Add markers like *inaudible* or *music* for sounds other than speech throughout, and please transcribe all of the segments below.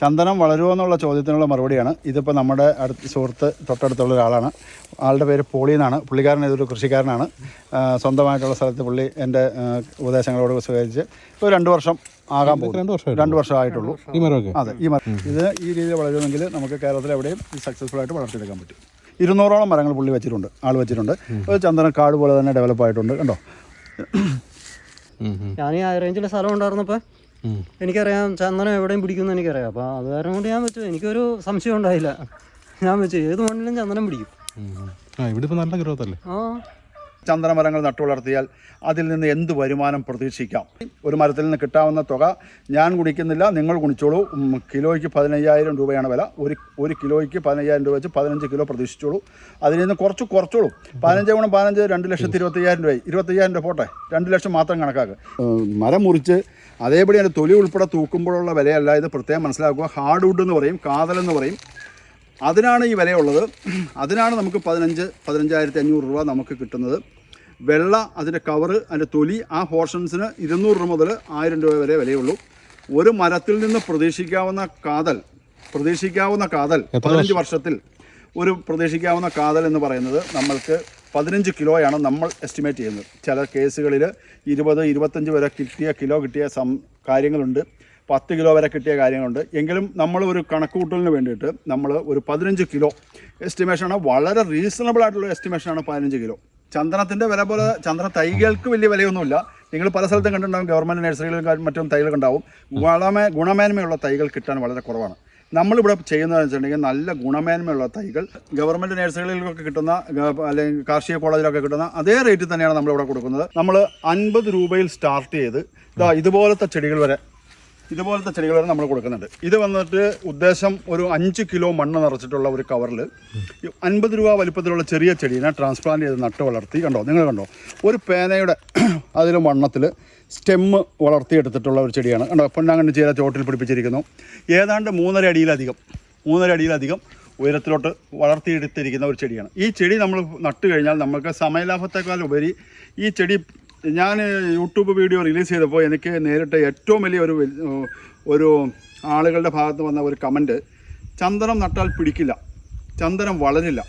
ചന്ദനം വളരുമോ എന്നുള്ള ചോദ്യത്തിനുള്ള മറുപടിയാണ്. ഇതിപ്പോൾ നമ്മുടെ അടുത്ത് സുഹൃത്ത് തൊട്ടടുത്തുള്ള ഒരാളാണ്. ആളുടെ പേര് പോളി എന്നാണ്. പുള്ളിക്കാരൻ ഇതൊരു കൃഷിക്കാരനാണ്. സ്വന്തമായിട്ടുള്ള സ്ഥലത്ത് പുള്ളി എന്റെ ഉപദേശങ്ങളോട് സ്വീകരിച്ച് ഇപ്പോൾ രണ്ട് വർഷം ആകാൻ പോകും രണ്ട് വർഷം രണ്ട് വർഷമായിട്ടുള്ളൂ. ഈ മരമൊക്കെ? അതെ ഈ മരം. ഇത് ഈ രീതിയിൽ വളരുമെങ്കിൽ നമുക്ക് കേരളത്തിൽ എവിടെയും സക്സസ്ഫുൾ ആയിട്ട് വളർത്തിയെടുക്കാൻ പറ്റും. ഇരുന്നൂറോളം മരങ്ങൾ പുള്ളി വെച്ചിട്ടുണ്ട്. ആൾ വെച്ചിട്ടുണ്ട്. അത് ചന്ദനം കാട് പോലെ തന്നെ ഡെവലപ്പ് ആയിട്ടുണ്ട്. കണ്ടോ? ഞാൻ ഈ റേഞ്ചിൽ സ്ഥലം ഉണ്ടായിരുന്നപ്പോൾ. എനിക്കറിയാം ചന്ദനം എവിടെയും പിടിക്കുമെന്ന് എനിക്കറിയാം. അപ്പോൾ അത് കാരണം കൊണ്ട് ഞാൻ വെച്ചു. എനിക്കൊരു സംശയം ഉണ്ടായില്ല. ഞാൻ വെച്ചു. ഏത് മണ്ണിലും ചന്ദനം പിടിക്കും. ആ ഇവിടെ ഇപ്പോൾ നല്ല ഗ്രോത്ത് അല്ലേ? ആ. ചന്ദന മരങ്ങൾ നട്ടു വളർത്തിയാൽ അതിൽ നിന്ന് എന്ത് വരുമാനം പ്രതീക്ഷിക്കാം? ഒരു മരത്തിൽ നിന്ന് കിട്ടാവുന്ന തുക ഞാൻ കുടിക്കുന്നില്ല നിങ്ങൾ കുടിച്ചോളൂ കിലോയ്ക്ക് പതിനയ്യായിരം രൂപയാണ് വില. ഒരു ഒരു കിലോയ്ക്ക് പതിനയ്യായിരം രൂപ വെച്ച് പതിനഞ്ച് കിലോ പ്രതീക്ഷിച്ചോളൂ. അതിൽ നിന്ന് കുറച്ച് കുറച്ചോളൂ. പതിനഞ്ച് ഗുണം പതിനഞ്ച് രണ്ട് ലക്ഷത്തി ഇരുപത്തയ്യായിരം രൂപ ഇരുപത്തയ്യായിരം രൂപ പോട്ടെ. രണ്ട് ലക്ഷം മാത്രം കണക്കാക്കുക മരം മുറിച്ച് അതേപടി അതിന്റെ തൊലി ഉൾപ്പെടെ തൂക്കുമ്പോഴുള്ള വിലയല്ല. ഇത് പ്രത്യേകം മനസ്സിലാക്കുക. ഹാർഡ് വുഡ് എന്ന് പറയും കാതലെന്ന് പറയും. അതിനാണ് ഈ വിലയുള്ളത്. അതിനാണ് നമുക്ക് പതിനഞ്ച് പതിനഞ്ചായിരത്തി അഞ്ഞൂറ് രൂപ നമുക്ക് കിട്ടുന്നത്. വെള്ള അതിന്റെ കവർ അതിന്റെ തൊലി ആ പോർഷൻസിന് ഇരുന്നൂറ് രൂപ മുതൽ ആയിരം രൂപ വരെ വിലയുള്ളൂ. ഒരു മരത്തിൽ നിന്ന് പ്രതീക്ഷിക്കാവുന്ന കാതൽ പ്രതീക്ഷിക്കാവുന്ന കാതൽ പതിനഞ്ച് വർഷത്തിൽ ഒരു പ്രതീക്ഷിക്കാവുന്ന കാതൽ എന്ന് പറയുന്നത് നമ്മൾക്ക് പതിനഞ്ച് കിലോയാണ് നമ്മൾ എസ്റ്റിമേറ്റ് ചെയ്യുന്നത്. ചില കേസുകളിൽ ഇരുപത് ഇരുപത്തഞ്ച് വരെ കിട്ടിയ കിലോ കിട്ടിയ സം കാര്യങ്ങളുണ്ട്. പത്ത് കിലോ വരെ കിട്ടിയ കാര്യങ്ങളുണ്ട്. എങ്കിലും നമ്മൾ ഒരു കണക്കുകൂട്ടലിന് വേണ്ടിയിട്ട് നമ്മൾ ഒരു പതിനഞ്ച് കിലോ എസ്റ്റിമേഷനാണ് വളരെ റീസണബിൾ ആയിട്ടുള്ള എസ്റ്റിമേഷനാണ് പതിനഞ്ച് കിലോ. ചന്ദനത്തിന്റെ വില പോലെ ചന്ദന തൈകൾക്ക് വലിയ വിലയൊന്നുമില്ല. നിങ്ങൾ പല സ്ഥലത്തും കണ്ടിട്ടുണ്ടാകും ഗവൺമെന്റ് നഴ്സറികളിലും മറ്റും തൈകൾ ഉണ്ടാവും. ഗുണമേ ഗുണമേന്മയുള്ള തൈകൾ കിട്ടാൻ വളരെ കുറവാണ്. നമ്മളിവിടെ ചെയ്യുന്നതെന്ന് വെച്ചിട്ടുണ്ടെങ്കിൽ നല്ല ഗുണമേന്മയുള്ള തൈകൾ ഗവൺമെന്റ് നഴ്സറികളിലൊക്കെ കിട്ടുന്ന അല്ലെങ്കിൽ കാർഷിക കോളേജിലൊക്കെ കിട്ടുന്ന അതേ റേറ്റിൽ തന്നെയാണ് നമ്മളിവിടെ കൊടുക്കുന്നത്. നമ്മൾ അൻപത് രൂപയിൽ സ്റ്റാർട്ട് ചെയ്ത് ഇതാ ഇതുപോലത്തെ ചെടികൾ വരെ ഇതുപോലത്തെ ചെടികളാണ് നമ്മൾ കൊടുക്കുന്നുണ്ട് ഇത് വന്നിട്ട് ഉദ്ദേശം ഒരു അഞ്ച് കിലോ മണ്ണ് നിറച്ചിട്ടുള്ള ഒരു കവറിൽ അൻപത് രൂപ വലിപ്പത്തിലുള്ള ചെറിയ ചെടീനെ ട്രാൻസ്പ്ലാന്റ് ചെയ്ത് നട്ട് വളർത്തി. കണ്ടോ? നിങ്ങൾ കണ്ടോ? ഒരു പേനയുടെ *clears throat* അതിൽ വണ്ണത്തിൽ സ്റ്റെമ്മ് വളർത്തിയെടുത്തിട്ടുള്ള ഒരു ചെടിയാണ്. കണ്ടോ? പൊന്നാങ്കണ്ണി ചീര ചോട്ടിൽ പിടിപ്പിച്ചിരിക്കുന്നു. ഏതാണ്ട് മൂന്നര അടിയിലധികം മൂന്നര അടിയിലധികം ഉയരത്തിലോട്ട് വളർത്തിയെടുത്തിരിക്കുന്ന ഒരു ചെടിയാണ്. ഈ ചെടി നമ്മൾ നട്ടു കഴിഞ്ഞാൽ നമുക്ക് സമയലാഭത്തെക്കാൾ ഉപരി ഈ ചെടി ഞാൻ യൂട്യൂബ് വീഡിയോ റിലീസ് ചെയ്തപ്പോൾ എനിക്ക് നേരിട്ട് ഏറ്റവും വലിയ ഒരു ഒരു ആളുകളുടെ ഭാഗത്ത് വന്ന ഒരു കമന്റ് ചന്ദനം നട്ടാൽ പിടിക്കില്ല. ചന്ദനം വളരില്ല.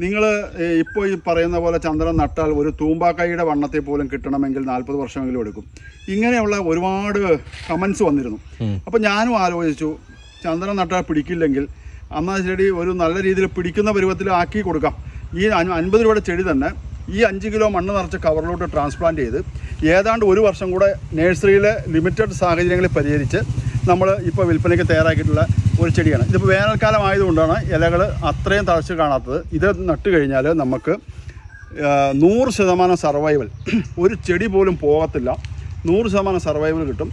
നിങ്ങൾ ഇപ്പോൾ ഈ പറയുന്ന പോലെ ചന്ദനം നട്ടാൽ ഒരു തൂമ്പാക്കായിയുടെ വണ്ണത്തെ പോലും കിട്ടണമെങ്കിൽ നാൽപ്പത് വർഷമെങ്കിലും എടുക്കും. ഇങ്ങനെയുള്ള ഒരുപാട് കമൻസ് വന്നിരുന്നു. അപ്പോൾ ഞാനും ആലോചിച്ചു ചന്ദനം നട്ടാൽ പിടിക്കില്ലെങ്കിൽ എന്നാൽ ചെടി ഒരു നല്ല രീതിയിൽ പിടിക്കുന്ന പരുവത്തിൽ ആക്കി കൊടുക്കാം. ഈ അൻ- അൻപത് രൂപയുടെ ചെടി തന്നെ ഈ അഞ്ച് കിലോ മണ്ണ് നിറച്ച് കവറിലോട്ട് ട്രാൻസ്പ്ലാന്റ് ചെയ്ത് ഏതാണ്ട് ഒരു വർഷം കൂടെ നഴ്സറിയിലെ ലിമിറ്റഡ് സാഹചര്യങ്ങളിൽ പരിഹരിച്ച് നമ്മൾ ഇപ്പോൾ വിൽപ്പനയ്ക്ക് തയ്യാറാക്കിയിട്ടുള്ള ഒരു ചെടിയാണ്. ഇതിപ്പോൾ വേനൽക്കാലം ആയതുകൊണ്ടാണ് ഇലകൾ അത്രയും തളച്ച് കാണാത്തത്. ഇത് നട്ട് കഴിഞ്ഞാൽ നമുക്ക് നൂറ് ശതമാനം സർവൈവൽ ഒരു ചെടി പോലും പോകത്തില്ല. നൂറ് ശതമാനം സർവൈവൽ കിട്ടും.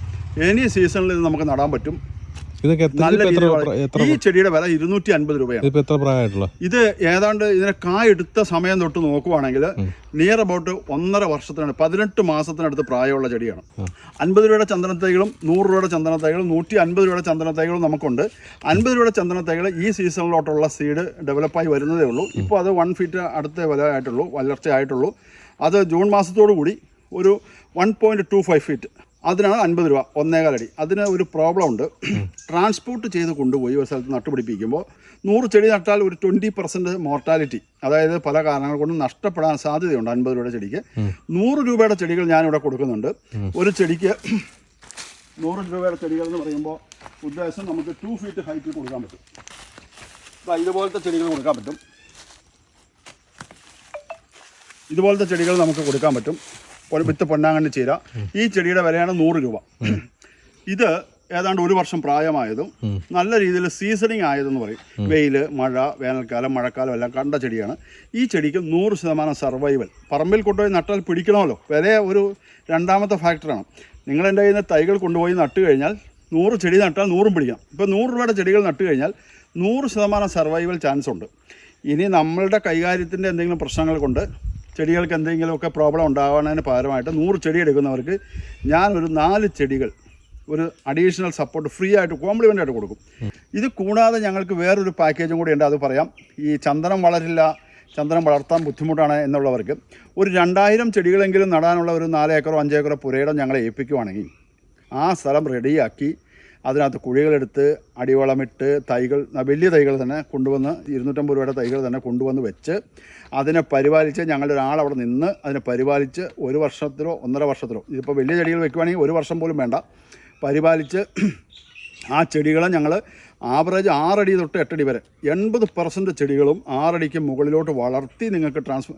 എനി സീസണിൽ ഇത് നമുക്ക് നടാൻ പറ്റും. ഇതൊക്കെ നല്ല രീതിയിൽ ഈ ചെടിയുടെ വില ഇരുന്നൂറ്റി അൻപത് രൂപയാണ് എത്ര പ്രായമായിട്ടുള്ള? ഇത് ഏതാണ്ട് ഇതിനെ കായെടുത്ത സമയം തൊട്ട് നോക്കുവാണെങ്കിൽ നിയർ അബൌട്ട് ഒന്നര വർഷത്തിനാണ് പതിനെട്ട് മാസത്തിനടുത്ത് പ്രായമുള്ള ചെടിയാണ്. അൻപത് രൂപയുടെ ചന്ദനത്തൈകളും നൂറ് രൂപയുടെ ചന്ദനത്തൈകളും നൂറ്റി അൻപത് രൂപയുടെ ചന്ദനത്തൈകളും നമുക്കുണ്ട്. അൻപത് രൂപയുടെ ചന്ദനത്തൈകൾ ഈ സീസണിലോട്ടുള്ള സീഡ് ഡെവലപ്പായി വരുന്നതേ ഉള്ളൂ. ഇപ്പോൾ അത് വൺ ഫീറ്റ് അടുത്ത വില ആയിട്ടുള്ളൂ വളർച്ച ആയിട്ടുള്ളൂ അത് ജൂൺ മാസത്തോടു കൂടി ഒരു one point two five feet അതിനാണ് അൻപത് രൂപ ഒന്നേകാലടി അതിന് ഒരു പ്രോബ്ലം ഉണ്ട്. ട്രാൻസ്പോർട്ട് ചെയ്ത് കൊണ്ടുപോയി ഒരു സ്ഥലത്ത് നട്ടുപിടിപ്പിക്കുമ്പോൾ നൂറ് ചെടി നട്ടാൽ ഒരു ട്വന്റി പെർസെന്റ് മോർട്ടാലിറ്റി അതായത് പല കാരണങ്ങൾ കൊണ്ടും നഷ്ടപ്പെടാൻ സാധ്യതയുണ്ട് അൻപത് രൂപയുടെ ചെടിക്ക്. നൂറ് രൂപയുടെ ചെടികൾ ഞാനിവിടെ കൊടുക്കുന്നുണ്ട്. ഒരു ചെടിക്ക് നൂറ് രൂപയുടെ ചെടികൾ എന്ന് പറയുമ്പോൾ ഉദ്ദേശം നമുക്ക് ടു ഫീറ്റ് ഹൈറ്റിൽ കൊടുക്കാൻ പറ്റും. ഇതുപോലത്തെ ചെടികൾ കൊടുക്കാൻ പറ്റും. ഇതുപോലത്തെ ചെടികൾ നമുക്ക് കൊടുക്കാൻ പറ്റും. വിത്ത് പൊന്നാങ്കണ്ണി ചീര. ഈ ചെടിയുടെ വിലയാണ് നൂറ് രൂപ. ഇത് ഏതാണ്ട് ഒരു വർഷം പ്രായമായതും നല്ല രീതിയിൽ സീസണിങ് ആയതെന്ന് പറയും. വെയിൽ മഴ വേനൽക്കാലം മഴക്കാലം എല്ലാം കണ്ട ചെടിയാണ്. ഈ ചെടിക്ക് നൂറ് ശതമാനം സർവൈവൽ പറമ്പിൽ കൊണ്ടുപോയി നട്ടാൽ പിടിക്കണമല്ലോ. വില ഒരു രണ്ടാമത്തെ ഫാക്ടറാണ് നിങ്ങൾ എന്റെ കയ്യിൽ നിന്ന് തൈകൾ കൊണ്ടുപോയി നട്ട് കഴിഞ്ഞാൽ നൂറ് ചെടി നട്ടാൽ നൂറും പിടിക്കാം. ഇപ്പോൾ നൂറ് രൂപയുടെ ചെടികൾ നട്ട് കഴിഞ്ഞാൽ നൂറ് ശതമാനം സർവൈവൽ ചാൻസ് ഉണ്ട്. ഇനി നമ്മളുടെ കൈകാര്യത്തിന്റെ എന്തെങ്കിലും പ്രശ്നങ്ങൾ കൊണ്ട് ചെടികൾക്ക് എന്തെങ്കിലുമൊക്കെ പ്രോബ്ലം ഉണ്ടാകുന്നതിന് പകരമായിട്ട് നൂറ് ചെടി എടുക്കുന്നവർക്ക് ഞാനൊരു നാല് ചെടികൾ ഒരു അഡീഷണൽ സപ്പോർട്ട് ഫ്രീ ആയിട്ട് കോംപ്ലിമെന്റ് ആയിട്ട് കൊടുക്കും. ഇത് കൂടാതെ ഞങ്ങൾക്ക് വേറൊരു പാക്കേജും കൂടി ഉണ്ട് അത് പറയാം. ഈ ചന്ദനം വളരില്ല ചന്ദനം വളർത്താൻ ബുദ്ധിമുട്ടാണ് എന്നുള്ളവർക്ക് ഒരു രണ്ടായിരം ചെടികളെങ്കിലും നടാനുള്ള ഒരു നാല് ഏക്കറോ അഞ്ച് പുരയിടം ഞങ്ങളെ ഏൽപ്പിക്കുവാണെങ്കിൽ ആ സ്ഥലം റെഡിയാക്കി അതിനകത്ത് കുഴികളെടുത്ത് അടിവളമിട്ട് തൈകൾ വലിയ തൈകൾ തന്നെ കൊണ്ടുവന്ന് ഇരുന്നൂറ്റമ്പത് രൂപയുടെ തൈകൾ തന്നെ കൊണ്ടുവന്ന് വെച്ച് അതിനെ പരിപാലിച്ച് ഞങ്ങളുടെ ഒരാൾ അവിടെ നിന്ന് അതിനെ പരിപാലിച്ച് ഒരു വർഷത്തിലോ ഒന്നര വർഷത്തിലോ ഇതിപ്പോൾ വലിയ ചെടികൾ വെക്കുവാണെങ്കിൽ ഒരു വർഷം പോലും വേണ്ട പരിപാലിച്ച് ആ ചെടികളെ ഞങ്ങൾ ആവറേജ് ആറടി തൊട്ട് എട്ടടി വരെ എൺപത് പെർസെന്റ് ചെടികളും ആറടിക്ക് മുകളിലോട്ട് വളർത്തി നിങ്ങൾക്ക് ട്രാൻസ്ഫർ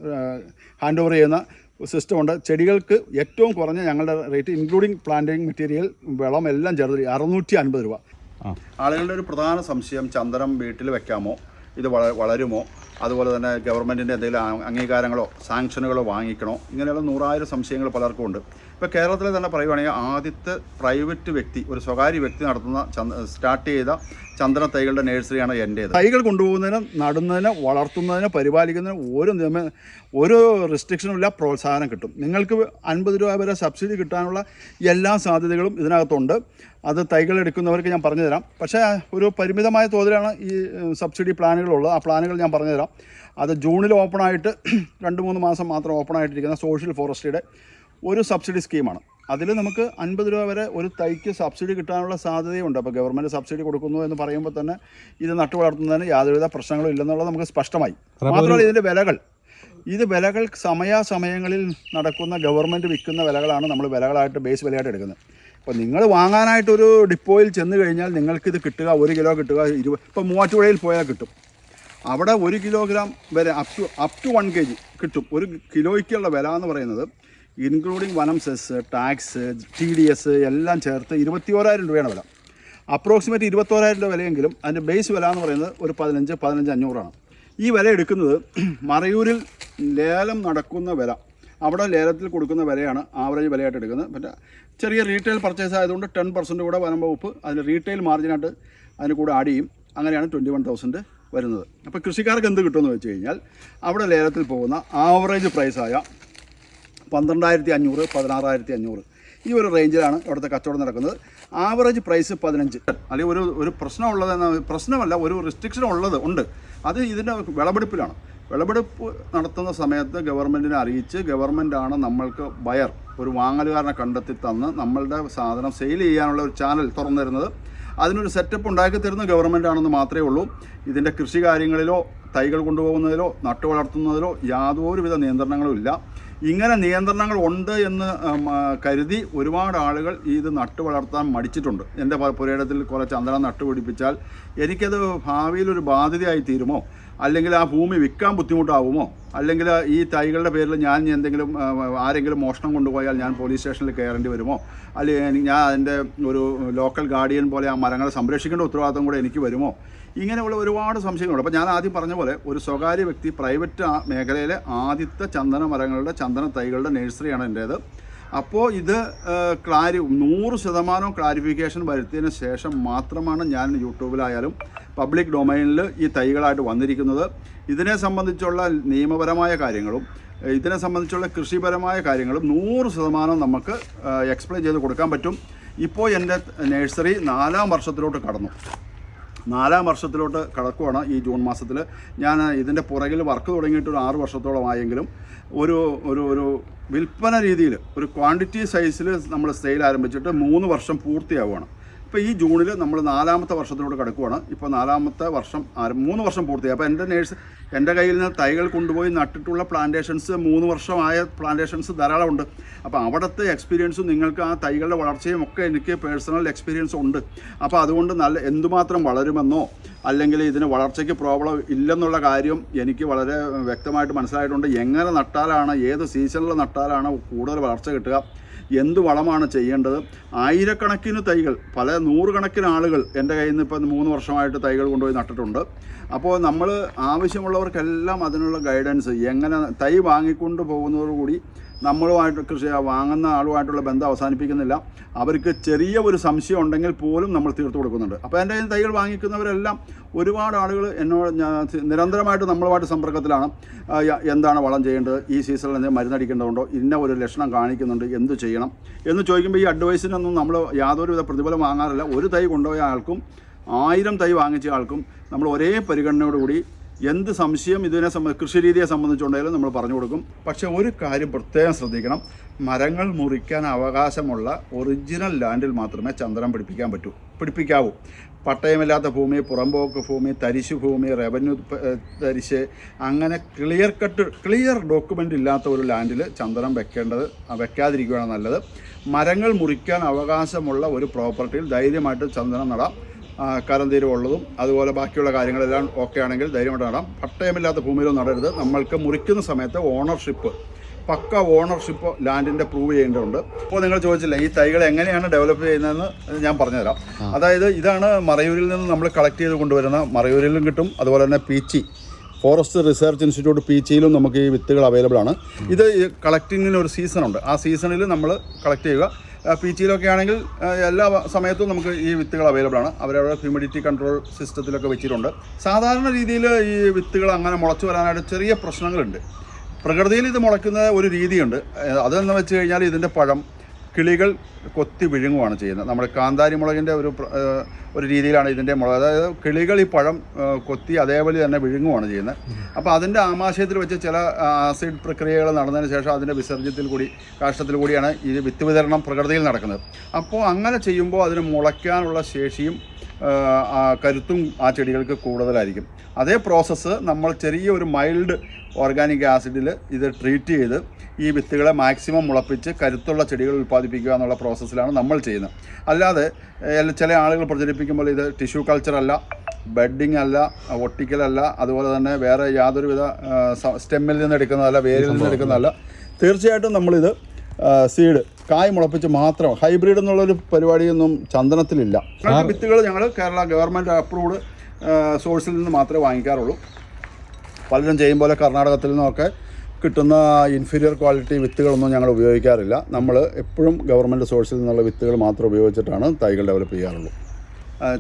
ഹാൻഡ് ഓവർ ചെയ്യുന്ന സിസ്റ്റം ഉണ്ട് ചെടികൾക്ക് ഏറ്റവും കുറഞ്ഞ ഞങ്ങളുടെ റേറ്റ് ഇൻക്ലൂഡിങ് പ്ലാന്റിങ് മെറ്റീരിയൽ വളം എല്ലാം ചേർത്ത് അറുന്നൂറ്റി അൻപത് രൂപ. ആ. ആളുകളുടെ ഒരു പ്രധാന സംശയം ചന്ദനം വീട്ടിൽ വെക്കാമോ? ഇത് വള വളരുമോ? അതുപോലെ തന്നെ ഗവൺമെന്റിന്റെ എന്തെങ്കിലും അംഗീകാരങ്ങളോ സാങ്ഷനുകളോ വാങ്ങിക്കണോ? ഇങ്ങനെയുള്ള നൂറായിരം സംശയങ്ങൾ പലർക്കും ഉണ്ട്. ഇപ്പോൾ കേരളത്തിൽ തന്നെ പറയുവാണെങ്കിൽ ആദ്യത്തെ പ്രൈവറ്റ് വ്യക്തി ഒരു സ്വകാര്യ വ്യക്തി നടത്തുന്ന സ്റ്റാർട്ട് ചെയ്ത ചന്ദന തൈകളുടെ നഴ്സറിയാണ് എന്റേത്. തൈകൾ കൊണ്ടുപോകുന്നതിന് നടുന്നതിന് വളർത്തുന്നതിന് പരിപാലിക്കുന്നതിന് ഓരോ നിയമ ഓരോ റെസ്ട്രിക്ഷനും ഇല്ല പ്രോത്സാഹനം കിട്ടും. നിങ്ങൾക്ക് അൻപത് രൂപ വരെ സബ്സിഡി കിട്ടാനുള്ള എല്ലാ സാധ്യതകളും ഇതിനകത്തുണ്ട്. അത് തൈകൾ എടുക്കുന്നവർക്ക് ഞാൻ പറഞ്ഞുതരാം. പക്ഷേ ഒരു പരിമിതമായ തോതിലാണ് ഈ സബ്സിഡി പ്ലാനുകളുള്ളത്. ആ പ്ലാനുകൾ ഞാൻ പറഞ്ഞുതരാം. അത് ജൂണിൽ ഓപ്പണായിട്ട് രണ്ട് മൂന്ന് മാസം മാത്രം ഓപ്പണായിട്ടിരിക്കുന്ന സോഷ്യൽ ഫോറസ്ട്രിയുടെ ഒരു സബ്സിഡി സ്കീമാണ്. അതിൽ നമുക്ക് അൻപത് രൂപ വരെ ഒരു തൈക്ക് സബ്സിഡി കിട്ടാനുള്ള സാധ്യതയുണ്ട്. അപ്പോൾ ഗവൺമെന്റ് സബ്സിഡി കൊടുക്കുന്നു എന്ന് പറയുമ്പോൾ തന്നെ ഇത് നട്ടു വളർത്തുന്നതിന് യാതൊരുവിധ പ്രശ്നങ്ങളും ഇല്ലെന്നുള്ളത് നമുക്ക് സ്പഷ്ടമായി. മാത്രമല്ല ഇതിന്റെ വിലകൾ. ഇത് വിലകൾ സമയാസമയങ്ങളിൽ നടക്കുന്ന ഗവൺമെന്റ് വിൽക്കുന്ന വിലകളാണ് നമ്മൾ വിലകളായിട്ട് ബേസ് വിലയായിട്ട് എടുക്കുന്നത്. അപ്പോൾ നിങ്ങൾ വാങ്ങാനായിട്ടൊരു ഡിപ്പോയിൽ ചെന്ന് കഴിഞ്ഞാൽ നിങ്ങൾക്കിത് കിട്ടുക ഒരു കിലോ കിട്ടുക ഇരുപത് ഇപ്പോൾ മൂവാറ്റുപുഴയിൽ പോയാൽ കിട്ടും. അവിടെ ഒരു കിലോഗ്രാം വരെ up to up to one K G കിട്ടും. ഒരു കിലോയ്ക്കുള്ള വില എന്ന് പറയുന്നത് ഇൻക്ലൂഡിങ് വനം cess tax T D S എല്ലാം ചേർത്ത് ഇരുപത്തിയോരായിരം രൂപയാണ് വില. അപ്രോക്സിമേറ്റ് ഇരുപത്തോരായിരം രൂപ വിലയെങ്കിലും അതിന്റെ ബേസ് വില എന്ന് പറയുന്നത് ഒരു പതിനഞ്ച് പതിനഞ്ച് അഞ്ഞൂറാണ്. ഈ വില എടുക്കുന്നത് *clears throat* മറയൂരിൽ ലേലം നടക്കുന്ന വില. അവിടെ ലേലത്തിൽ കൊടുക്കുന്ന വിലയാണ് ആവറേജ് വിലയായിട്ട് എടുക്കുന്നത്. പിന്നെ ചെറിയ റീറ്റെയിൽ പർച്ചേസ് ആയതുകൊണ്ട് ടെൻ പെർസെന്റ് കൂടെ വനം വകുപ്പ് അതിന് റീറ്റെയിൽ മാർജിനായിട്ട് അതിന് കൂടെ ആഡ് ചെയ്യും. അങ്ങനെയാണ് ട്വന്റി വൺ തൗസൻഡ് വരുന്നത്. അപ്പോൾ കൃഷിക്കാർക്ക് എന്ത് കിട്ടുമെന്ന് വെച്ച് കഴിഞ്ഞാൽ അവിടെ ലേലത്തിൽ പോകുന്ന ആവറേജ് പ്രൈസായ പന്ത്രണ്ടായിരത്തി അഞ്ഞൂറ് പതിനാറായിരത്തി അഞ്ഞൂറ് ഈ ഒരു റേഞ്ചിലാണ് ഇവിടുത്തെ കച്ചവടം നടക്കുന്നത്. ആവറേജ് പ്രൈസ് പതിനഞ്ച്. അല്ലെങ്കിൽ ഒരു ഒരു പ്രശ്നമുള്ളത് എന്ന പ്രശ്നമല്ല ഒരു റിസ്ട്രിക്ഷൻ ഉള്ളത് ഉണ്ട്. അത് ഇതിന്റെ വിളവെടുപ്പിലാണ്. വിളവെടുപ്പ് നടത്തുന്ന സമയത്ത് ഗവൺമെന്റിനെ അറിയിച്ച് ഗവൺമെന്റാണ് നമ്മൾക്ക് ബയർ ഒരു വാങ്ങലുകാരനെ കണ്ടെത്തി തന്ന് നമ്മളുടെ സാധനം സെയിൽ ചെയ്യാനുള്ള ഒരു ചാനൽ തുറന്നു തരുന്നത് അതിനൊരു സെറ്റപ്പ് ഉണ്ടാക്കി തരുന്ന ഗവൺമെന്റ് ആണെന്ന് മാത്രമേ ഉള്ളൂ. ഇതിന്റെ കൃഷി കാര്യങ്ങളിലോ തൈകൾ കൊണ്ടുപോകുന്നതിലോ നട്ടു വളർത്തുന്നതിലോ യാതൊരുവിധ നിയന്ത്രണങ്ങളും ഇല്ല. ഇങ്ങനെ നിയന്ത്രണങ്ങൾ ഉണ്ട് എന്ന് കരുതി ഒരുപാട് ആളുകൾ ഇത് നട്ടു വളർത്താൻ മടിച്ചിട്ടുണ്ട്. എന്റെ പുരയിടത്തിൽ കുറേ ചന്ദനം നട്ടുപിടിപ്പിച്ചാൽ എനിക്കത് ഭാവിയിൽ ഒരു ബാധ്യതയായി തീരുമോ? അല്ലെങ്കിൽ ആ ഭൂമി വിൽക്കാൻ ബുദ്ധിമുട്ടാവുമോ? അല്ലെങ്കിൽ ഈ തൈകളുടെ പേരിൽ ഞാൻ എന്തെങ്കിലും ആരെങ്കിലും മോഷണം കൊണ്ടുപോയാൽ ഞാൻ പോലീസ് സ്റ്റേഷനിൽ കയറേണ്ടി വരുമോ? അല്ലെങ്കിൽ ഞാൻ അതിന്റെ ഒരു ലോക്കൽ ഗാർഡിയൻ പോലെ ആ മരങ്ങളെ സംരക്ഷിക്കേണ്ട ഉത്തരവാദിത്തം കൂടെ എനിക്ക് വരുമോ? ഇങ്ങനെയുള്ള ഒരുപാട് സംശയങ്ങളുണ്ട്. അപ്പോൾ ഞാൻ ആദ്യം പറഞ്ഞ പോലെ ഒരു സ്വകാര്യ വ്യക്തി പ്രൈവറ്റ് മേഖലയിലെ ആദ്യത്തെ ചന്ദന മരങ്ങളുടെ ചന്ദന തൈകളുടെ നഴ്സറിയാണ് എന്റേത് അപ്പോൾ ഇത് ക്ലാരി നൂറ് ശതമാനം ക്ലാരിഫിക്കേഷൻ വരുത്തിയതിന് ശേഷം മാത്രമാണ് ഞാൻ യൂട്യൂബിലായാലും പബ്ലിക് ഡൊമൈനിൽ ഈ തൈകളായിട്ട് വന്നിരിക്കുന്നത്. ഇതിനെ സംബന്ധിച്ചുള്ള നിയമപരമായ കാര്യങ്ങളും ഇതിനെ സംബന്ധിച്ചുള്ള കൃഷിപരമായ കാര്യങ്ങളും നൂറ് ശതമാനം നമുക്ക് എക്സ്പ്ലെയിൻ ചെയ്ത് കൊടുക്കാൻ പറ്റും. ഇപ്പോൾ എന്റെ നഴ്സറി നാലാം വർഷത്തിലോട്ട് കടന്നു. നാലാം വർഷത്തിലോട്ട് കടക്കുവാണ് ഈ ജൂൺ മാസത്തിൽ. ഞാൻ ഇതിന്റെ പുറകിൽ വർക്ക് തുടങ്ങിയിട്ട് ഒരു ആറ് വർഷത്തോളം ആയെങ്കിലും ഒരു ഒരു ഒരു വിൽപ്പന രീതിയിൽ ഒരു ക്വാണ്ടിറ്റി സൈസിൽ നമ്മൾ സെയിൽ ആരംഭിച്ചിട്ട് മൂന്ന് വർഷം പൂർത്തിയാവുകയാണ് ഇപ്പോൾ ഈ ജൂണിൽ നമ്മൾ നാലാമത്തെ വർഷത്തിലോട്ട് കിടക്കുവാണ്. ഇപ്പോൾ നാലാമത്തെ വർഷം മൂന്ന് വർഷം പൂർത്തിയായി. അപ്പോൾ എന്റെ നേഴ്സ് എന്റെ കയ്യിൽ നിന്ന് തൈകൾ കൊണ്ടുപോയി നട്ടിട്ടുള്ള പ്ലാന്റേഷൻസ് മൂന്ന് വർഷമായ പ്ലാന്റേഷൻസ് ധാരാളമുണ്ട്. അപ്പോൾ അവിടുത്തെ എക്സ്പീരിയൻസും നിങ്ങൾക്ക് ആ തൈകളുടെ വളർച്ചയും ഒക്കെ എനിക്ക് പേഴ്സണൽ എക്സ്പീരിയൻസ് ഉണ്ട്. അപ്പോൾ അതുകൊണ്ട് നല്ല എന്തുമാത്രം വളരുമെന്നോ അല്ലെങ്കിൽ ഇതിന് വളർച്ചയ്ക്ക് പ്രോബ്ലം ഇല്ലെന്നുള്ള കാര്യം എനിക്ക് വളരെ വ്യക്തമായിട്ട് മനസ്സിലായിട്ടുണ്ട്. എങ്ങനെ നട്ടാലാണ് ഏത് സീസണിൽ നട്ടാലാണ് കൂടുതൽ വളർച്ച കിട്ടുക. എന്ത് വളമാണ് ചെയ്യേണ്ടത്? ആയിരക്കണക്കിന് തൈകൾ പല നൂറുകണക്കിന് ആളുകൾ എന്റെ കയ്യിൽ നിന്ന് ഇപ്പം മൂന്ന് വർഷമായിട്ട് തൈകൾ കൊണ്ടുപോയി നട്ടിട്ടുണ്ട്. അപ്പോൾ നമ്മൾ ആവശ്യമുള്ളവർക്കെല്ലാം അതിനുള്ള ഗൈഡൻസ് എങ്ങനെ തൈ വാങ്ങിക്കൊണ്ട് പോകുന്നതോടുകൂടി നമ്മളുമായിട്ട് കൃഷി വാങ്ങുന്ന ആളുമായിട്ടുള്ള ബന്ധം അവസാനിപ്പിക്കുന്നില്ല. അവർക്ക് ചെറിയ ഒരു സംശയം ഉണ്ടെങ്കിൽ പോലും നമ്മൾ തീർത്തു കൊടുക്കുന്നുണ്ട്. അപ്പോൾ എന്റെ തൈകൾ വാങ്ങിക്കുന്നവരെല്ലാം ഒരുപാട് ആളുകൾ എന്നോട് നിരന്തരമായിട്ട് നമ്മളുമായിട്ട് സമ്പർക്കത്തിലാണ്. എന്താണ് വളം ചെയ്യേണ്ടത്? ഈ സീസണിൽ എന്തെങ്കിലും മരുന്നടിക്കേണ്ടതുണ്ടോ? ഇന്ന ഒരു ലക്ഷണം കാണിക്കുന്നുണ്ട്. എന്ത് ചെയ്യണം? എന്ന് ചോദിക്കുമ്പോൾ ഈ അഡ്വൈസിനൊന്നും നമ്മൾ യാതൊരുവിധ പ്രതിഫലം വാങ്ങാറില്ല. ഒരു തൈ കൊണ്ടുപോയ ആൾക്കും ആയിരം തൈ വാങ്ങിച്ച ആൾക്കും നമ്മൾ ഒരേ പരിഗണനയോടുകൂടി എന്ത് സംശയം ഇതിനെ സംബന്ധ കൃഷി രീതിയെ സംബന്ധിച്ചുണ്ടെങ്കിലും നമ്മൾ പറഞ്ഞു കൊടുക്കും. പക്ഷേ ഒരു കാര്യം പ്രത്യേകം ശ്രദ്ധിക്കണം. മരങ്ങൾ മുറിക്കാൻ അവകാശമുള്ള ഒറിജിനൽ ലാൻഡിൽ മാത്രമേ ചന്ദനം പിടിപ്പിക്കാൻ പറ്റൂ. പിടിപ്പിക്കാവൂ. പട്ടയമില്ലാത്ത ഭൂമി പുറമ്പോക്ക് ഭൂമി തരിശു ഭൂമി റവന്യൂ തരിശ് അങ്ങനെ ക്ലിയർ കട്ട് ക്ലിയർ ഡോക്യുമെന്റ് ഇല്ലാത്ത ഒരു ലാൻഡിൽ ചന്ദനം വെക്കേണ്ടത് വെക്കാതിരിക്കുകയാണ് നല്ലത്. മരങ്ങൾ മുറിക്കാൻ അവകാശമുള്ള ഒരു പ്രോപ്പർട്ടിയിൽ ധൈര്യമായിട്ട് ചന്ദനം നടാം. ആ, ഉള്ളതും അതുപോലെ ബാക്കിയുള്ള കാര്യങ്ങളെല്ലാം ഓക്കെ ആണെങ്കിൽ ധൈര്യമായിട്ട് നടാം പട്ടയമില്ലാത്ത ഭൂമിയിലൊന്നും നടരുത് നമ്മൾക്ക് മുറിക്കുന്ന സമയത്ത് ഓണർഷിപ്പ് പക്ക ഓണർഷിപ്പ് ലാൻഡിന്റെ പ്രൂവ് ചെയ്യേണ്ടതുണ്ട്. അപ്പോൾ നിങ്ങൾ ചോദിച്ചില്ല ഈ തൈകൾ എങ്ങനെയാണ് ഡെവലപ്പ് ചെയ്യുന്നതെന്ന് ഞാൻ പറഞ്ഞുതരാം. അതായത് ഇതാണ് മറയൂരിൽ നിന്ന് നമ്മൾ കളക്ട് ചെയ്ത് കൊണ്ടുവരുന്ന മറയൂരിലും കിട്ടും അതുപോലെ തന്നെ പീച്ചി. ഫോറസ്റ്റ് റിസർച്ച് ഇൻസ്റ്റിറ്റ്യൂട്ട് പീച്ചിയിലും നമുക്ക് ഈ വിത്തുകൾ അവൈലബിൾ ആണ്. ഇത് കളക്ടിങ്ങിന് ഒരു സീസണുണ്ട് ആ സീസണിൽ നമ്മൾ കളക്ട് ചെയ്യുക. ആ, ടിയിലൊക്കെ ആണെങ്കിൽ എല്ലാ സമയത്തും നമുക്ക് ഈ വിത്തുകൾ അവൈലബിൾ ആണ്. അവരവിടെ ഹ്യൂമിഡിറ്റി കൺട്രോൾ സിസ്റ്റത്തിലൊക്കെ വെച്ചിട്ടുണ്ട്. സാധാരണ രീതിയിൽ ഈ വിത്തുകൾ അങ്ങനെ മുളച്ചു വരാനായിട്ട് ചെറിയ പ്രശ്നങ്ങളുണ്ട്. പ്രകൃതിയിൽ ഇത് മുളയ്ക്കുന്ന ഒരു രീതിയുണ്ട്. അതെന്ന് വെച്ച് കഴിഞ്ഞാൽ ഇതിന്റെ പഴം കിളികൾ കൊത്തി വിഴുങ്ങുകയാണ് ചെയ്യുന്നത്. നമ്മുടെ കാന്താരി മുളകിന്റെ ഒരു ഒരു രീതിയിലാണ് ഇതിന്റെ മുളക്. അതായത് കിളികൾ ഈ പഴം കൊത്തി അതേപോലെ തന്നെ വിഴുങ്ങുകയാണ് ചെയ്യുന്നത്. അപ്പോൾ അതിന്റെ ആമാശയത്തിൽ വെച്ച് ചില ആസിഡ് പ്രക്രിയകൾ നടന്നതിന് ശേഷം അതിന്റെ വിസർജ്യത്തിൽ കൂടി കാഷ്ടത്തിൽ കൂടിയാണ് ഈ വിത്ത് വിതരണം പ്രകൃതിയിൽ നടക്കുന്നത്. അപ്പോൾ അങ്ങനെ ചെയ്യുമ്പോൾ അതിന് മുളയ്ക്കാനുള്ള ശേഷിയും കരുത്തും ആ ചെടികൾക്ക് കൂടുതലായിരിക്കും. അതേ പ്രോസസ്സ് നമ്മൾ ചെറിയ ഒരു മൈൽഡ് ഓർഗാനിക് ആസിഡിൽ ഇത് ട്രീറ്റ് ചെയ്ത് ഈ വിത്തുകളെ മാക്സിമം മുളപ്പിച്ച് കരുത്തുള്ള ചെടികൾ ഉൽപ്പാദിപ്പിക്കുക എന്നുള്ള പ്രോസസ്സിലാണ് നമ്മൾ ചെയ്യുന്നത്. അല്ലാതെ ചില ആളുകൾ പ്രചരിപ്പിക്കുമ്പോൾ ഇത് ടിഷ്യൂ കൾച്ചറല്ല ബെഡിങ് അല്ല ഒട്ടിക്കലല്ല അതുപോലെ തന്നെ വേറെ യാതൊരുവിധ സ്റ്റെമ്മിൽ നിന്ന് എടുക്കുന്നതല്ല വേരിൽ നിന്ന് എടുക്കുന്നതല്ല. തീർച്ചയായിട്ടും നമ്മളിത് സീഡ് കായ് മുളപ്പിച്ച് മാത്രം ഹൈബ്രിഡ് എന്നുള്ളൊരു പരിപാടിയൊന്നും ചന്ദനത്തിലില്ല. വിത്തുകൾ ഞങ്ങൾ കേരള ഗവൺമെന്റ് അപ്രൂവ്ഡ് സോഴ്സിൽ നിന്ന് മാത്രമേ വാങ്ങിക്കാറുള്ളൂ. പലരും ചെയ്യും പോലെ കർണാടകത്തിൽ നിന്നൊക്കെ കിട്ടുന്ന ഇൻഫീരിയർ ക്വാളിറ്റി വിത്തുകളൊന്നും ഞങ്ങൾ ഉപയോഗിക്കാറില്ല. നമ്മൾ എപ്പോഴും ഗവൺമെന്റ് സോഴ്സിൽ നിന്നുള്ള വിത്തുകൾ മാത്രം ഉപയോഗിച്ചിട്ടാണ് തൈകൾ ഡെവലപ്പ് ചെയ്യാറുള്ളൂ.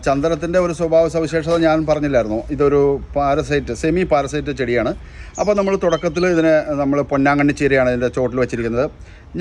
ചന്ദനത്തിന്റെ ഒരു സ്വഭാവ സവിശേഷത ഞാൻ പറഞ്ഞില്ലായിരുന്നു. ഇതൊരു പാരസൈറ്റ് സെമി പാരസൈറ്റ് ചെടിയാണ്. അപ്പോൾ നമ്മൾ തുടക്കത്തിൽ ഇതിനെ നമ്മൾ പൊന്നാങ്കണ്ണി ചീരയാണ് ഇതിന്റെ ചോട്ടിൽ വെച്ചിരിക്കുന്നത്.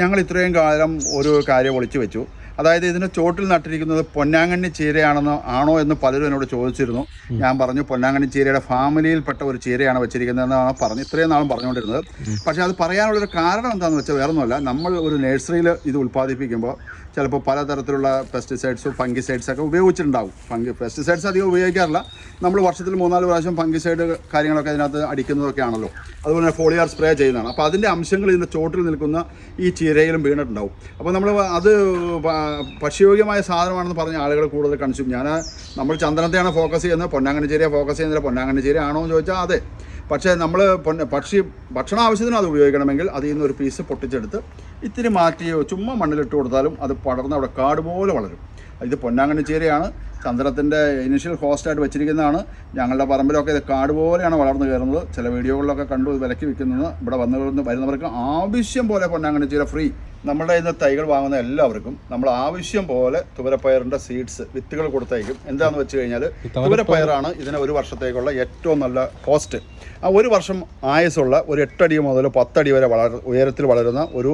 ഞങ്ങൾ ഇത്രയും കാലം ഒരു കാര്യം ഒളിച്ചു വെച്ചു. അതായത് ഇതിന് ചോട്ടിൽ നട്ടിരിക്കുന്നത് പൊന്നാങ്കണ്ണി ചീരയാണെന്നോ ആണോ എന്ന് പലരും എന്നോട് ചോദിച്ചിരുന്നു. ഞാൻ പറഞ്ഞു പൊന്നാങ്കണ്ണി ചീരയുടെ ഫാമിലിയിൽപ്പെട്ട ഒരു ചീരയാണ് വെച്ചിരിക്കുന്നതെന്നാണ് പറഞ്ഞു ഇത്രയും നാളും പറഞ്ഞുകൊണ്ടിരുന്നത്. പക്ഷേ അത് പറയാനുള്ളൊരു കാരണം എന്താണെന്ന് വെച്ചാൽ വേറൊന്നുമല്ല. നമ്മൾ ഒരു നഴ്സറിയിൽ ഇത് ഉൽപ്പാദിപ്പിക്കുമ്പോൾ ചിലപ്പോൾ പലതരത്തിലുള്ള പെസ്റ്റിസൈഡ്സും ഫംഗിസൈഡ്സ് ഒക്കെ ഉപയോഗിച്ചിട്ടുണ്ടാവും. ഫംഗി പെസ്റ്റിസൈഡ്സ് അധികം ഉപയോഗിക്കാറില്ല. നമ്മൾ വർഷത്തിൽ മൂന്നാൽ പ്രാവശ്യം ഫംഗിസൈഡ് കാര്യങ്ങളൊക്കെ അതിനകത്ത് അടിക്കുന്നതൊക്കെ ആണല്ലോ. അതുപോലെ തന്നെ ഫോളിയാർ സ്പ്രേ ചെയ്യുന്നതാണ്. അപ്പോൾ അതിന്റെ അംശങ്ങൾ ഇതിന്റെ ചോട്ടിൽ നിൽക്കുന്ന ഈ ചീരയിലും വീണിട്ടുണ്ടാവും. അപ്പോൾ നമ്മൾ അത് ഭക്ഷ്യയോഗ്യമായ സാധനമാണെന്ന് പറഞ്ഞ ആളുകൾ കൂടുതൽ കൺസ്യൂം ഞാൻ നമ്മൾ ചന്ദനത്തെയാണ് ഫോക്കസ് ചെയ്യുന്നത്. പൊന്നാങ്കണ്ണി ചീരയെ ഫോക്കസ് ചെയ്യുന്നില്ല പൊന്നാങ്കണ്ണി ചീര ആണോ എന്ന് ചോദിച്ചാൽ അതെ. പക്ഷേ നമ്മൾ പക്ഷി ഭക്ഷണ ആവശ്യത്തിന് അത് ഉപയോഗിക്കണമെങ്കിൽ അതിൽ നിന്ന് ഒരു പീസ് പൊട്ടിച്ചെടുത്ത് ഇത്തിരി മാറ്റിയോ ചുമ്മാ മണ്ണിലിട്ട് കൊടുത്താലും അത് പടർന്ന് അവിടെ കാട് പോലെ വളരും. ഇത് പൊന്നാങ്കണ്ണി ചീരയാണ്. ചന്ദ്രത്തിന്റെ ഇനിഷ്യൽ ഹോസ്റ്റായിട്ട് വെച്ചിരിക്കുന്നതാണ്. ഞങ്ങളുടെ പറമ്പിലൊക്കെ ഇത് കാട് പോലെയാണ് വളർന്നു കയറുന്നത്. ചില വീഡിയോകളിലൊക്കെ കണ്ടു ഇത് വിലക്കി വിൽക്കുന്നത്. ഇവിടെ വന്ന് വരുന്നവർക്ക് ആവശ്യം പോലെ പൊന്നാങ്കണ്ണിച്ചീര ഫ്രീ നമ്മുടെ ഇന്ന് തൈകൾ വാങ്ങുന്ന എല്ലാവർക്കും നമ്മൾ ആവശ്യം പോലെ തുവരപ്പയറിന്റെ സീഡ്സ് വിത്തുകൾ കൊടുത്തയക്കും. എന്താണെന്ന് വെച്ച് കഴിഞ്ഞാൽ തുവരപ്പയറാണ് ഇതിന് ഒരു വർഷത്തേക്കുള്ള ഏറ്റവും നല്ല ഹോസ്റ്റ് ആ ഒരു വർഷം ആയസുള്ള ഒരു എട്ടടി മുതൽ പത്തടി വരെ വളർ ഉയരത്തിൽ വളരുന്ന ഒരു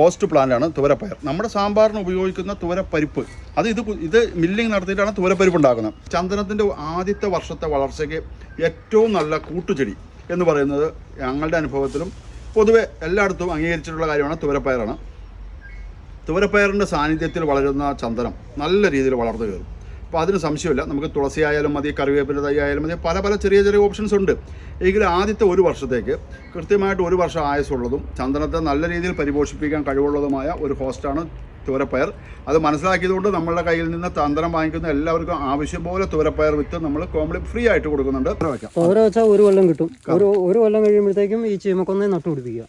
ഹോസ്റ്റ് പ്ലാന്റാണ് തുവരപ്പയർ. നമ്മുടെ സാമ്പാറിന് ഉപയോഗിക്കുന്ന തുവരപ്പരിപ്പ് അത് ഇത് ഇത് മില്ലിങ് നടത്തിയിട്ടാണ് തുവരപ്പരിപ്പ് ഉണ്ടാക്കുന്നത്. ചന്ദനത്തിന്റെ ആദ്യത്തെ വർഷത്തെ വളർച്ചയ്ക്ക് ഏറ്റവും നല്ല കൂട്ടുചെടി എന്ന് പറയുന്നത് ഞങ്ങളുടെ അനുഭവത്തിലും പൊതുവെ എല്ലായിടത്തും അംഗീകരിച്ചിട്ടുള്ള കാര്യമാണ് തുവരപ്പയറാണ്. തുവരപ്പയറിന്റെ സാന്നിധ്യത്തിൽ വളരുന്ന ചന്ദനം നല്ല രീതിയിൽ വളർന്നു കയറും. അപ്പോൾ അതിന് സംശയമില്ല. നമുക്ക് തുളസി ആയാലും മതി കറിവേപ്പിന്റെ തൈ ആയാലും മതി പല പല ചെറിയ ചെറിയ ഓപ്ഷൻസ് ഉണ്ട്. എങ്കിലും ആദ്യത്തെ ഒരു വർഷത്തേക്ക് കൃത്യമായിട്ട് ഒരു വർഷം ആയസുള്ളതും ചന്ദനത്തെ നല്ല രീതിയിൽ പരിപോഷിപ്പിക്കാൻ കഴിവുള്ളതുമായ ഒരു ഹോസ്റ്റാണ് തുവരപ്പയർ. അത് മനസ്സിലാക്കിയതുകൊണ്ട് നമ്മളുടെ കയ്യിൽ നിന്ന് ചന്ദനം വാങ്ങിക്കുന്ന എല്ലാവർക്കും ആവശ്യം പോലെ തുവരപ്പയർ വിത്ത് നമ്മൾ കോംപ്ലീറ്റ് ഫ്രീ ആയിട്ട് കൊടുക്കുന്നുണ്ട്. വെച്ചാൽ ഒരു കൊല്ലം കിട്ടും. ഒരു ഒരു കൊല്ലം കഴിയുമ്പോഴത്തേക്കും ഈ ചീമക്കൊന്നേ നട്ടുപിടിപ്പിക്കുക.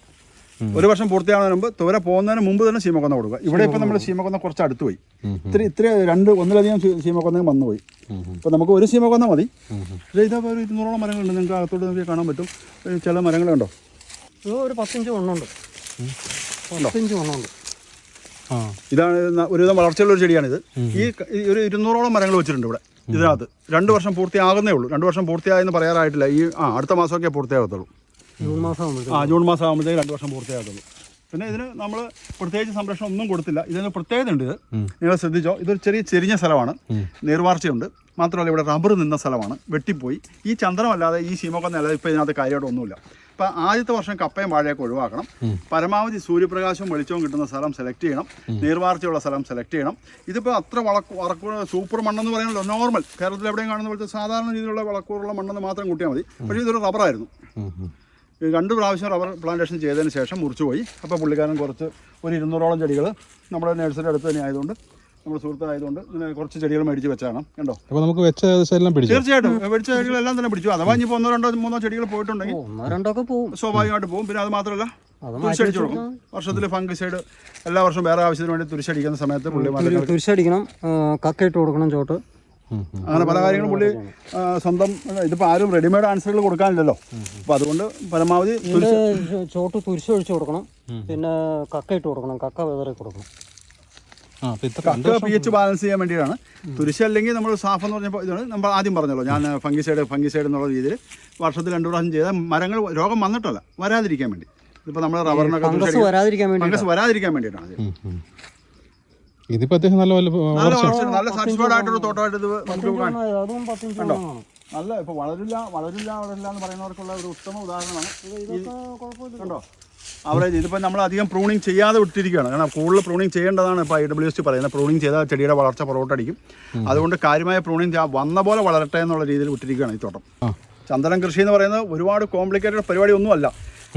ഒരു വർഷം പൂർത്തിയാകുന്നതിന് മുമ്പ് തുവര പോകുന്നതിന് മുമ്പ് തന്നെ സീമക്കൊന്ന കൊടുക്കുക. ഇവിടെ ഇപ്പം നമ്മൾ സീമക്കൊന്ന കുറച്ച് അടുത്ത് പോയി. ഇത്ര ഇത്ര രണ്ട് ഒന്നിലധികം സീമക്കൊന്ന വന്നുപോയി വന്നു പോയി. ഇപ്പം നമുക്ക് ഒരു സീമക്കൊന്ന മതി. പക്ഷേ ഇതാ ഒരു ഇരുന്നൂറോളം മരങ്ങളുണ്ട്. നിങ്ങൾക്ക് അകത്തോട്ട് നോക്കി കാണാൻ പറ്റും. ചില മരങ്ങളുണ്ടോ ഒരു പത്തിഞ്ച് വണ്ണമുണ്ട് പത്തിഞ്ച് വണ്ണമുണ്ട് ആ. ഇതാണ് ഒരുവിധം വളർച്ചയുള്ള ഒരു ചെടിയാണിത്. ഈ ഈ ഒരു ഇരുന്നൂറോളം മരങ്ങൾ വെച്ചിട്ടുണ്ട് ഇവിടെ ഇതിനകത്ത്. രണ്ട് വർഷം പൂർത്തിയാകുന്നേ ഉള്ളൂ. രണ്ട് വർഷം പൂർത്തിയായെന്ന് പറയാറായിട്ടില്ല. ഈ ആ അടുത്ത മാസമൊക്കെ പൂർത്തിയാകത്തുള്ളൂ. ജൂൺ മാസം ആകുമ്പോഴത്തേക്കും ആ ജൂൺ മാസം ആകുമ്പോഴത്തേക്ക് രണ്ട് വർഷം പൂർത്തിയാകത്തുള്ളൂ. പിന്നെ ഇതിന് നമ്മൾ പ്രത്യേകിച്ച് സംരക്ഷണം ഒന്നും കൊടുത്തില്ല. ഇതിന് പ്രത്യേകത ഉണ്ട് ഇത്. നിങ്ങൾ ശ്രദ്ധിച്ചോ? ഇതൊരു ചെറിയ ചെരിഞ്ഞ സ്ഥലമാണ്. നീർവാർച്ചയുണ്ട്. മാത്രമല്ല ഇവിടെ റബ്ബർ നിന്ന സ്ഥലമാണ്. വെട്ടിപ്പോയി. ഈ ചന്ദ്രമല്ലാതെ ഈ ശീമൊക്കെ അല്ലാതെ ഇപ്പോൾ ഇതിനകത്ത് കാര്യമായിട്ട് ഒന്നുമില്ല. അപ്പം ആദ്യത്തെ വർഷം കപ്പയും വാഴയൊക്കെ ഒഴിവാക്കണം. പരമാവധി സൂര്യപ്രകാശവും വെളിച്ചവും കിട്ടുന്ന സ്ഥലം സെലക്ട് ചെയ്യണം. നീർവാർച്ചയുള്ള സ്ഥലം സെലക്ട് ചെയ്യണം. ഇതിപ്പോൾ അത്ര വളക്കു വളക്കൂർ സൂപ്പർ മണ്ണെന്ന് പറയുന്നത് നോർമൽ. കേരളത്തിൽ എവിടെയും കാണുന്ന പോലത്തെ സാധാരണ രീതിയിലുള്ള വളക്കൂറുള്ള മണ്ണെന്ന് മാത്രം കൂട്ടിയാൽ മതി. പക്ഷേ ഇതൊരു റബ്ബറായിരുന്നു. രണ്ട് പ്രാവശ്യം റബ്ബർ പ്ലാന്റേഷൻ ചെയ്തതിന് ശേഷം മുറിച്ചു പോയി അപ്പോൾ പുള്ളിക്കാരൻ കുറച്ച് ഒരു ഇരുന്നൂറോളം ചെടികൾ നമ്മുടെ നഴ്സറി അടുത്ത് തന്നെ ആയതുകൊണ്ട് നമ്മുടെ സുഹൃത്തായതുകൊണ്ട് ഇങ്ങനെ കുറച്ച് ചെടികൾ മേടിച്ച് വെച്ചാണ് കണ്ടോ? അപ്പോൾ നമുക്ക് വെച്ച ഏകദേശം എല്ലാം പിടിച്ചു? തീർച്ചയായിട്ടും. മേടിച്ച ചെടികളെല്ലാം തന്നെ പിടിച്ചു. അഥവാ ഇനിയിപ്പോൾ ഒന്നോ രണ്ടോ മൂന്നോ ചെടികൾ പോയിട്ടുണ്ടെങ്കിൽ ഒന്നോ രണ്ടൊക്കെ പോകും സ്വാഭാവികമായിട്ട് പോകും പിന്നെ അത് മാത്രമല്ല തുരിശടിച്ചു കൊടുക്കും വർഷത്തിൽ ഫംഗിസൈഡ് എല്ലാ വർഷവും വേറെ ആവശ്യത്തിന് വേണ്ടി തുരിശടിക്കുന്ന സമയത്ത് പുള്ളി മരങ്ങൾ തുരിശടിക്കണം കക്കയിട്ട് കൊടുക്കണം ചോട്ട്. അങ്ങനെ പല കാര്യങ്ങളും പുള്ളി സ്വന്തം ഇതിപ്പോൾ ആരും റെഡിമെയ്ഡ് ആൻസറുകൾ കൊടുക്കാനില്ലല്ലോ. അപ്പോൾ അതുകൊണ്ട് പരമാവധി ചോട്ട് തുരിശൊഴിച്ച് കൊടുക്കണം. പിന്നെ കക്കയിട്ട് കൊടുക്കണം. കക്ക വെതറി കൊടുക്കണം. കക്ക പി എച്ച് ബാലൻസ് ചെയ്യാൻ വേണ്ടിയിട്ടാണ്. തുരിശ് അല്ലെങ്കിൽ നമ്മൾ സാഫ് എന്ന് പറഞ്ഞപ്പോൾ ഇതാണ് നമ്മൾ ആദ്യം പറഞ്ഞല്ലോ. ഞാൻ ഫംഗിസൈഡ് ഫംഗിസൈഡ് എന്നുള്ള രീതിയിൽ വർഷത്തിൽ രണ്ടു പ്രാവശ്യം ചെയ്താൽ മരങ്ങൾ രോഗം വന്നിട്ടല്ല വരാതിരിക്കാൻ വേണ്ടി. ഇപ്പൊ നമ്മൾ റബ്ബറിനൊക്കെ ഫംഗസ് വരാതിരിക്കാൻ വേണ്ടി വരാതിരിക്കാൻ വേണ്ടിയിട്ടാണ്. ഇതിപ്പോ അത്യാവശ്യം നല്ല നല്ല വളർച്ച. നല്ല സാറ്റിസ്ഫൈഡ് ആയിട്ടൊരു തോട്ടമായിട്ട് ഇത് നമുക്ക് കാണാം അതും നല്ല ഇപ്പോൾ വളരില്ല വളരില്ല വളരില്ല എന്ന് പറയുന്നവർക്കുള്ള ഒരു ഉത്തമ ഉദാഹരണമാണ്. കണ്ടോ? അവറേജ് ഇതിപ്പോൾ നമ്മൾ അധികം പ്രൂണിങ് ചെയ്യാതെ വിട്ടിരിക്കുകയാണ്. കാരണം കൂടുതൽ പ്രൂണിങ് ചെയ്യേണ്ടതാണ് ഇപ്പോൾ ഐ ഡബ്ല്യു എസ് ടി പറയുന്നത്. പ്രൂണിങ് ചെയ്താൽ ചെടിയുടെ വളർച്ച പുറകോട്ടടിക്കും. അതുകൊണ്ട് കാര്യമായ പ്രൂണിങ് വന്ന പോലെ വളരട്ടെ എന്നുള്ള രീതിയിൽ വിട്ടിരിക്കുകയാണ് ഈ തോട്ടം. ആ. ചന്ദനം കൃഷി എന്ന് പറയുന്നത് ഒരുപാട് കോംപ്ലിക്കേറ്റഡ് പരിപാടി ഒന്നുമല്ല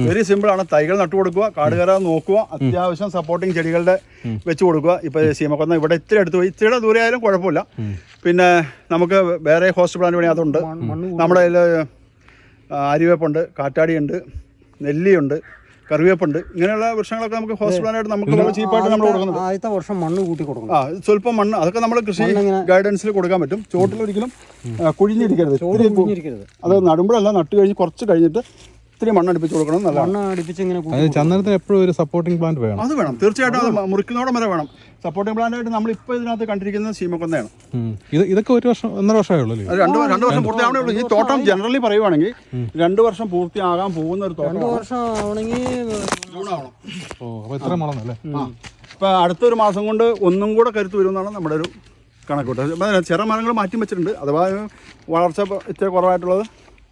വെരി സിമ്പിൾ ആണ്. തൈകൾ നട്ടു കൊടുക്കുക കാട് കയറാതെ നോക്കുക അത്യാവശ്യം സപ്പോർട്ടിങ് ചെടികളുടെ വെച്ച് കൊടുക്കുക. ഇപ്പൊ സീമക്കൊന്ന ഇവിടെ ഇത്തിരി അടുത്ത് പോയി. ഇത്തിരി ദൂരെ ആയാലും കുഴപ്പമില്ല. പിന്നെ നമുക്ക് വേറെ ഹോസ്റ്റ് പ്ലാന്റ് പണി അതുണ്ട് നമ്മുടെ അതിൽ ആര്യവേപ്പുണ്ട് കാറ്റാടിയുണ്ട് നെല്ലിയുണ്ട് കറിവേപ്പുണ്ട്. ഇങ്ങനെയുള്ള വൃക്ഷങ്ങളൊക്കെ നമുക്ക് ഹോസ്റ്റൽ പ്ലാനായിട്ട് നമുക്ക് ചീപ്പായിട്ട് നമ്മൾ കൊടുക്കുന്നത്. ആദ്യത്തെ വർഷം മണ്ണ് കൂട്ടി കൊടുക്കണം. ആ സ്വല്പം മണ്ണ് അതൊക്കെ നമ്മൾ കൃഷി ഗൈഡൻസിൽ കൊടുക്കാൻ പറ്റും. ചോട്ടിൽ ഒരിക്കലും കുഴിഞ്ഞിരിക്കരുത്. അത് നടുമ്പോഴല്ല നട്ട് കഴിഞ്ഞ് കുറച്ച് കഴിഞ്ഞിട്ട് ഇത്തിരി മണ്ണ് അടുപ്പിച്ച് കൊടുക്കണം മണ്ണ് അടിപ്പിച്ച് ഇങ്ങനെ ചന്ദനത്തിന് എപ്പോഴും ഒരു സപ്പോർട്ടിംഗ് പ്ലാന്റ് വേണം. അത് വേണം. തീർച്ചയായിട്ടും അത് മുറിക്കുന്നോടം മുറിക്കുന്നതോടെ വരെ വേണം. സപ്പോർട്ടിംഗ് പ്ലാന്റ് ആയിട്ട് നമ്മൾ ഇപ്പോൾ ഇതിനകത്ത് കണ്ടിരിക്കുന്ന സീമക്കൊന്നയാണ്. ഇത് ഇതൊക്കെ ഒരു വർഷം ഒന്നര വർഷമേ ഉള്ളൂ രണ്ട് രണ്ട് വർഷം പൂർത്തിയാവണേ ഉള്ളൂ. ഈ തോട്ടം ജനറലി പറയുവാണെങ്കിൽ രണ്ട് വർഷം പൂർത്തിയാകാൻ പോകുന്ന ഒരു തോട്ടം രണ്ട് വർഷം ആവണമെങ്കിൽ ഓ അപ്പൊ ഇത്ര മുളന്നല്ലേ ഇപ്പം അടുത്തൊരു മാസം കൊണ്ട് ഒന്നും കൂടെ കരുത്ത് വരുമെന്നാണ് നമ്മുടെ ഒരു കണക്കൂട്ട് അപ്പം മരങ്ങൾ മാറ്റി വെച്ചിട്ടുണ്ട്. അഥവാ വളർച്ച ഇത്ര ഇത്തിരി കുറവായിട്ടുള്ളത്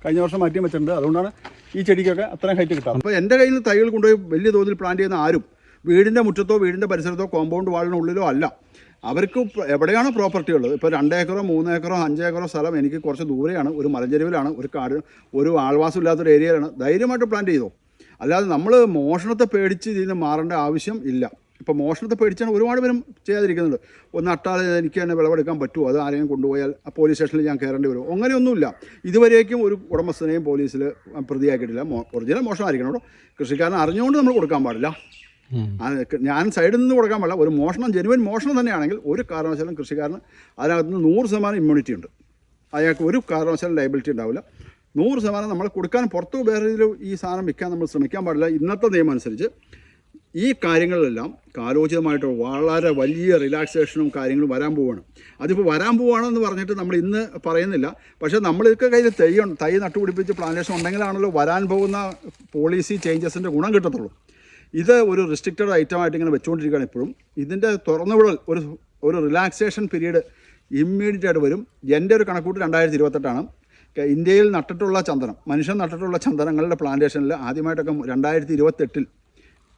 കഴിഞ്ഞ വർഷം മാറ്റി വെച്ചിട്ടുണ്ട്. അതുകൊണ്ടാണ് ഈ ചെടിക്കൊക്കെ അത്രയും ഹൈറ്റ് കിട്ടാം അപ്പോൾ എന്റെ കയ്യിൽ നിന്ന് തൈകൾ കൊണ്ടുപോയി വലിയ തോതിൽ പ്ലാന്റ് ചെയ്യുന്ന ആരും വീടിന്റെ മുറ്റത്തോ വീടിന്റെ പരിസരത്തോ കോമ്പൗണ്ട് വാളിനുള്ളിലോ അല്ല. അവർക്ക് എവിടെയാണ് പ്രോപ്പർട്ടി ഉള്ളത്? ഇപ്പോൾ രണ്ട് ഏക്കറോ മൂന്ന് ഏക്കറോ അഞ്ച് ഏക്കറോ സ്ഥലം എനിക്ക് കുറച്ച് ദൂരെയാണ്. ഒരു മലഞ്ചെരുവിലാണ് ഒരു കാട് ഒരു ആൾവാസം ഇല്ലാത്തൊരു ഏരിയയിലാണ് ധൈര്യമായിട്ട് പ്ലാന്റ് ചെയ്തോ. അല്ലാതെ നമ്മൾ മോഷണത്തെ പേടിച്ച് ഇതിൽ നിന്ന് മാറേണ്ട ആവശ്യം ഇല്ല. ഇപ്പോൾ മോഷണത്തെ പേടിച്ചാണ് ഒരുപാട് പേരും ചെയ്യാതിരിക്കുന്നുണ്ട്. ഒന്ന് അട്ടാതെ എനിക്ക് തന്നെ വിളവെടുക്കാൻ പറ്റുമോ അത് ആരെയും കൊണ്ടുപോയാൽ ആ പോലീസ് സ്റ്റേഷനിൽ ഞാൻ കയറേണ്ടി വരും. അങ്ങനെയൊന്നുമില്ല. ഇതുവരേക്കും ഒരു ഉടമസ്ഥനെയും പോലീസിൽ പ്രതിയാക്കിയിട്ടില്ല. മോ ഒറിജിനൽ മോഷണമായിരിക്കണം കേട്ടോ. കൃഷിക്കാരൻ അറിഞ്ഞുകൊണ്ട് നമ്മൾ കൊടുക്കാൻ പാടില്ല. ഞാൻ സൈഡിൽ നിന്ന് കൊടുക്കാൻ പാടില്ല. ഒരു മോഷണം ജെനുവൻ മോഷണം തന്നെയാണെങ്കിൽ ഒരു കാരണവശാലും കൃഷിക്കാരന് അതിനകത്ത് നിന്ന് നൂറ് ശതമാനം ഇമ്മ്യൂണിറ്റി ഉണ്ട്. അയാൾക്ക് ഒരു കാരണവശാലും ലയബിലിറ്റി ഉണ്ടാവില്ല. നൂറ് ശതമാനം നമ്മൾ കൊടുക്കാൻ പുറത്തു വേറെ ഈ സാധനം വിൽക്കാൻ നമ്മൾ ശ്രമിക്കാൻ പാടില്ല. ഇന്നത്തെ നിയമം അനുസരിച്ച് ഈ കാര്യങ്ങളെല്ലാം കാലോചിതമായിട്ട് വളരെ വലിയ റിലാക്സേഷനും കാര്യങ്ങളും വരാൻ പോവുകയാണ് അതിപ്പോൾ വരാൻ പോവുകയാണെന്ന് പറഞ്ഞിട്ട് നമ്മൾ ഇന്ന് പറയുന്നില്ല. പക്ഷേ നമ്മളിതൊക്കെ കയ്യിൽ തൈ തൈ നട്ടുപിടിപ്പിച്ച് പ്ലാന്റേഷൻ ഉണ്ടെങ്കിലാണല്ലോ വരാൻ പോകുന്ന പോളിസി ചേഞ്ചസിന്റെ ഗുണം കിട്ടത്തുള്ളൂ. ഇത് ഒരു റിസ്ട്രിക്റ്റഡ് ഐറ്റമായിട്ട് ഇങ്ങനെ വെച്ചുകൊണ്ടിരിക്കുകയാണ് ഇപ്പോഴും. ഇതിന്റെ തുറന്നുവിടൽ ഒരു ഒരു റിലാക്സേഷൻ പീരീഡ് ഇമ്മീഡിയറ്റ് ആയിട്ട് വരും. എന്റെ ഒരു കണക്കൂട്ട് രണ്ടായിരത്തി ഇരുപത്തെട്ടാണ് ഇന്ത്യയിൽ നട്ടിട്ടുള്ള ചന്ദനം മനുഷ്യൻ നട്ടിട്ടുള്ള ചന്ദനങ്ങളുടെ പ്ലാന്റേഷനിൽ ആദ്യമായിട്ടൊക്കെ രണ്ടായിരത്തി ഇരുപത്തെട്ടിൽ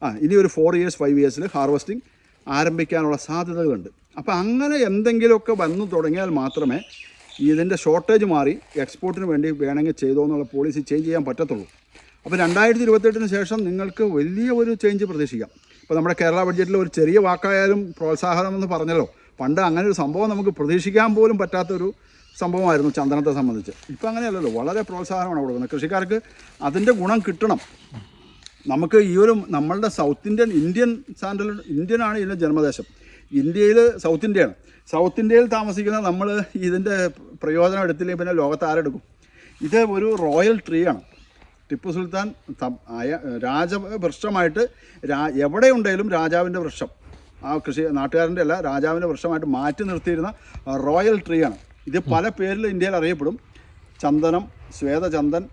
ആ ഇനി ഒരു ഫോർ ഇയേഴ്സ് ഫൈവ് ഇയേഴ്സിൽ ഹാർവസ്റ്റിംഗ് ആരംഭിക്കാനുള്ള സാധ്യതകളുണ്ട്. അപ്പോൾ അങ്ങനെ എന്തെങ്കിലുമൊക്കെ വന്നു തുടങ്ങിയാൽ മാത്രമേ ഇതിന്റെ ഷോർട്ടേജ് മാറി എക്സ്പോർട്ടിന് വേണ്ടി വേണമെങ്കിൽ ചെയ്തോ എന്നുള്ള പോളിസി ചേഞ്ച് ചെയ്യാൻ പറ്റത്തുള്ളൂ. അപ്പോൾ രണ്ടായിരത്തി ഇരുപത്തെട്ടിന് ശേഷം നിങ്ങൾക്ക് വലിയ ഒരു ചേഞ്ച് പ്രതീക്ഷിക്കാം. ഇപ്പോൾ നമ്മുടെ കേരള ബഡ്ജറ്റിൽ ഒരു ചെറിയ വാക്കായാലും പ്രോത്സാഹനം എന്ന് പറഞ്ഞല്ലോ. പണ്ട് അങ്ങനെ ഒരു സംഭവം നമുക്ക് പ്രതീക്ഷിക്കാൻ പോലും പറ്റാത്തൊരു സംഭവമായിരുന്നു ചന്ദനത്തെ സംബന്ധിച്ച്. ഇപ്പം അങ്ങനെയല്ലല്ലോ വളരെ പ്രോത്സാഹനമാണ് കൊടുക്കുന്നത്. കൃഷിക്കാർക്ക് അതിന്റെ ഗുണം കിട്ടണം. നമുക്ക് ഈ ഒരു നമ്മളുടെ സൗത്ത് ഇന്ത്യൻ ഇന്ത്യൻ സാൻഡൽ ഇന്ത്യനാണ് ഇതിന്റെ ജന്മദേശം. ഇന്ത്യയിൽ സൗത്ത് ഇന്ത്യയാണ്. സൗത്ത് ഇന്ത്യയിൽ താമസിക്കുന്ന നമ്മൾ ഇതിന്റെ പ്രയോജനം എടുത്തില്ലെങ്കിൽ പിന്നെ ലോകത്ത് ആരെടുക്കും? ഇത് ഒരു റോയൽ ട്രീ ആണ് ടിപ്പു സുൽത്താൻ ആയ രാജ രാജവൃക്ഷമായിട്ട് രാ എവിടെ ഉണ്ടെങ്കിലും രാജാവിന്റെ വൃക്ഷം. ആ കൃഷി നാട്ടുകാരന്റെ അല്ല രാജാവിന്റെ വൃക്ഷമായിട്ട് മാറ്റി നിർത്തിയിരുന്ന റോയൽ ട്രീ ആണ് ഇത് പല പേരിൽ ഇന്ത്യയിൽ അറിയപ്പെടും. ചന്ദനം ശ്വേതചന്ദൻ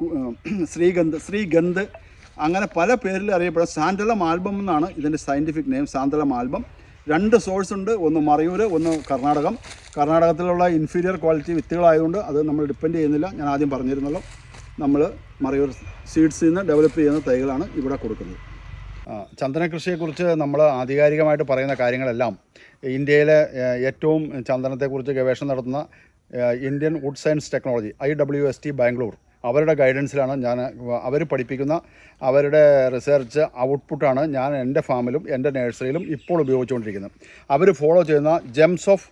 *clears throat* ശ്രീഗന്ധ് ശ്രീഗന്ധ്. അങ്ങനെ പല പേരിൽ അറിയപ്പെടുന്ന സാന്തളം ആൽബം എന്നാണ് ഇതിന്റെ സയന്റിഫിക് നെയിം സാന്തളം ആൽബം. രണ്ട് സോഴ്സ് ഉണ്ട് ഒന്ന് മറയൂർ ഒന്ന് കർണാടകം. കർണാടകത്തിലുള്ള ഇൻഫീരിയർ ക്വാളിറ്റി വിത്തുകളായതുകൊണ്ട് അത് നമ്മൾ ഡിപ്പെൻഡ് ചെയ്യുന്നില്ല. ഞാൻ ആദ്യം പറഞ്ഞിരുന്നല്ലോ നമ്മൾ മറയൂർ സീഡ്സിൽ നിന്ന് ഡെവലപ്പ് ചെയ്യുന്ന തൈകളാണ് ഇവിടെ കൊടുക്കുന്നത്. ചന്ദന കൃഷിയെക്കുറിച്ച് നമ്മൾ ആധികാരികമായിട്ട് പറയുന്ന കാര്യങ്ങളെല്ലാം ഇന്ത്യയിലെ ഏറ്റവും ചന്ദനത്തെക്കുറിച്ച് ഗവേഷണം നടത്തുന്ന Indian wood science technology I W S T Bangalore അവരുടെ ഗൈഡൻസിലാണ് ഞാൻ അവർ പഠിപ്പിക്കുന്ന അവരുടെ റിസർച്ച് ഔട്ട്പുട്ടാണ് ഞാൻ എന്റെ ഫാമിലും എന്റെ നഴ്സറിയിലും ഇപ്പോൾ ഉപയോഗിച്ചുകൊണ്ടിരിക്കുന്നത്. അവർ ഫോളോ ചെയ്യുന്ന gems of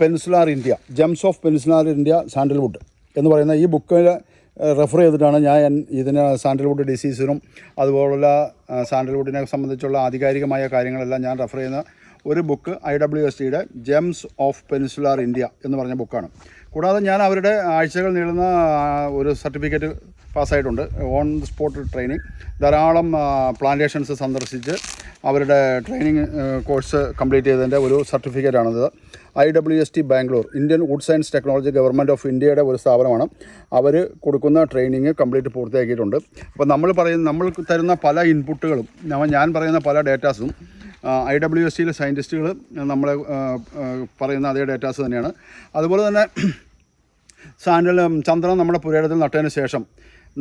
peninsular India gems of peninsular India sandalwood എന്ന് പറയുന്ന ഈ ബുക്കിൽ റെഫർ ചെയ്തിട്ടാണ് ഞാൻ ഇതിനെ സാൻഡൽവുഡ് ഡിസീസിനും അതുപോലുള്ള സാൻഡൽവുഡിനെ സംബന്ധിച്ചുള്ള ആധികാരികമായ കാര്യങ്ങളെല്ലാം ഞാൻ റെഫർ ചെയ്യുന്ന ഒരു ബുക്ക് ഐ ഡബ്ല്യു എസ് ടിയുടെ ജെംസ് ഓഫ് പെൻസുലാർ ഇന്ത്യ എന്ന് പറഞ്ഞ ബുക്കാണ് കൂടാതെ ഞാൻ അവരുടെ ആഴ്ചകൾ നീളുന്ന ഒരു certificate പാസ്സായിട്ടുണ്ട്. On the spot training. ധാരാളം പ്ലാന്റേഷൻസ് സന്ദർശിച്ച് അവരുടെ ട്രെയിനിങ് കോഴ്സ് കംപ്ലീറ്റ് ചെയ്തതിന്റെ ഒരു സർട്ടിഫിക്കറ്റാണിത്. I W S T Bangalore Indian wood science technology government of ഇന്ത്യയുടെ ഒരു സ്ഥാപനമാണ്. അവർ കൊടുക്കുന്ന ട്രെയിനിങ് കംപ്ലീറ്റ് പൂർത്തിയാക്കിയിട്ടുണ്ട്. അപ്പോൾ നമ്മൾ പറയുന്ന നമ്മൾ തരുന്ന പല ഇൻപുട്ടുകളും ഞാൻ പറയുന്ന പല ഡേറ്റാസും ഐ ഡബ്ല്യു എസ് സിയിലെ സയന്റിസ്റ്റുകൾ നമ്മളെ പറയുന്ന അതേ ഡേറ്റാസ് തന്നെയാണ്. അതുപോലെ തന്നെ സാൻഡൽ ചന്ദ്രൻ നമ്മുടെ പുരേടത്തിൽ നട്ടതിന് ശേഷം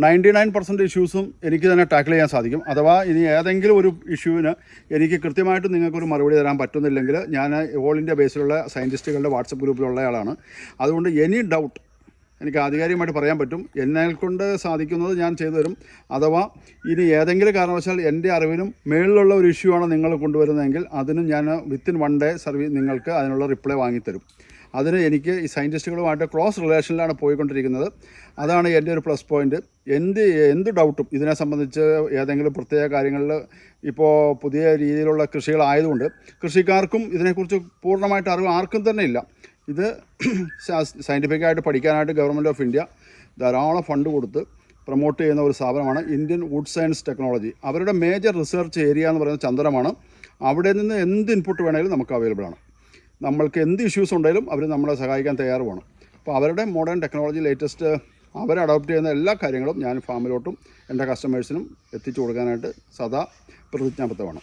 നയന്റി നയൻ പെർസെന്റ് ഇഷ്യൂസും എനിക്ക് തന്നെ ടാക്കിൾ ചെയ്യാൻ സാധിക്കും. അഥവാ ഇനി ഏതെങ്കിലും ഒരു ഇഷ്യൂവിന് എനിക്ക് കൃത്യമായിട്ട് നിങ്ങൾക്കൊരു മറുപടി തരാൻ പറ്റുന്നില്ലെങ്കിൽ ഞാൻ ഓൾ ഇന്ത്യ ബേസിലുള്ള സയന്റിസ്റ്റുകളുടെ വാട്സപ്പ് ഗ്രൂപ്പിലുള്ള ആളാണ്. അതുകൊണ്ട് എനി ഡൗട്ട് എനിക്ക് ആധികാരികമായിട്ട് പറയാൻ പറ്റും. എന്നെ കൊണ്ട് സാധിക്കുന്നത് ഞാൻ ചെയ്തു തരും. അഥവാ ഇനി ഏതെങ്കിലും കാരണവശാൽ എന്റെ അറിവിനും മേളിലുള്ള ഒരു ഇഷ്യൂ ആണ് നിങ്ങൾ കൊണ്ടുവരുന്നതെങ്കിൽ അതിനും ഞാൻ വിത്തിൻ വൺ ഡേ സർവീസ് നിങ്ങൾക്ക് അതിനുള്ള റിപ്ലൈ വാങ്ങിത്തരും. അതിന് എനിക്ക് ഈ സയന്റിസ്റ്റുകളുമായിട്ട് ക്ലോസ് റിലേഷനിലാണ് പോയിക്കൊണ്ടിരിക്കുന്നത്. അതാണ് എന്റെ ഒരു പ്ലസ് പോയിന്റ് എന്ത് എന്ത് ഡൗട്ടും ഇതിനെ സംബന്ധിച്ച് ഏതെങ്കിലും പ്രത്യേക കാര്യങ്ങളിൽ ഇപ്പോൾ പുതിയ രീതിയിലുള്ള കൃഷികളായതുകൊണ്ട് കൃഷിക്കാർക്കും ഇതിനെക്കുറിച്ച് പൂർണമായിട്ട് അറിവ് ആർക്കും തന്നെ ഇല്ല. ഇത് *clears throat* സയന്റിഫിക്കായിട്ട് പഠിക്കാനായിട്ട് ഗവൺമെന്റ് ഓഫ് ഇന്ത്യ ധാരാളം ഫണ്ട് കൊടുത്ത് പ്രൊമോട്ട് ചെയ്യുന്ന ഒരു സ്ഥാപനമാണ് ഇന്ത്യൻ വുഡ് സയൻസ് ടെക്നോളജി അവരുടെ മേജർ റിസർച്ച് ഏരിയ എന്ന് പറയുന്നത് ചന്ദ്രമാണ് അവിടെ നിന്ന് എന്ത് ഇൻപുട്ട് വേണമെങ്കിലും നമുക്ക് അവൈലബിൾ ആണ്. നമ്മൾക്ക് എന്ത് ഇഷ്യൂസ് ഉണ്ടെങ്കിലും അവർ നമ്മളെ സഹായിക്കാൻ തയ്യാറുമാണ്. അപ്പോൾ അവരുടെ മോഡേൺ ടെക്നോളജി ലേറ്റസ്റ്റ് അവർ അഡോപ്റ്റ് ചെയ്യുന്ന എല്ലാ കാര്യങ്ങളും ഞാൻ ഫാമിലോട്ടും എന്റെ കസ്റ്റമേഴ്സിനും എത്തിച്ചു കൊടുക്കാനായിട്ട് സദാ പ്രതിജ്ഞാബദ്ധമാണ്.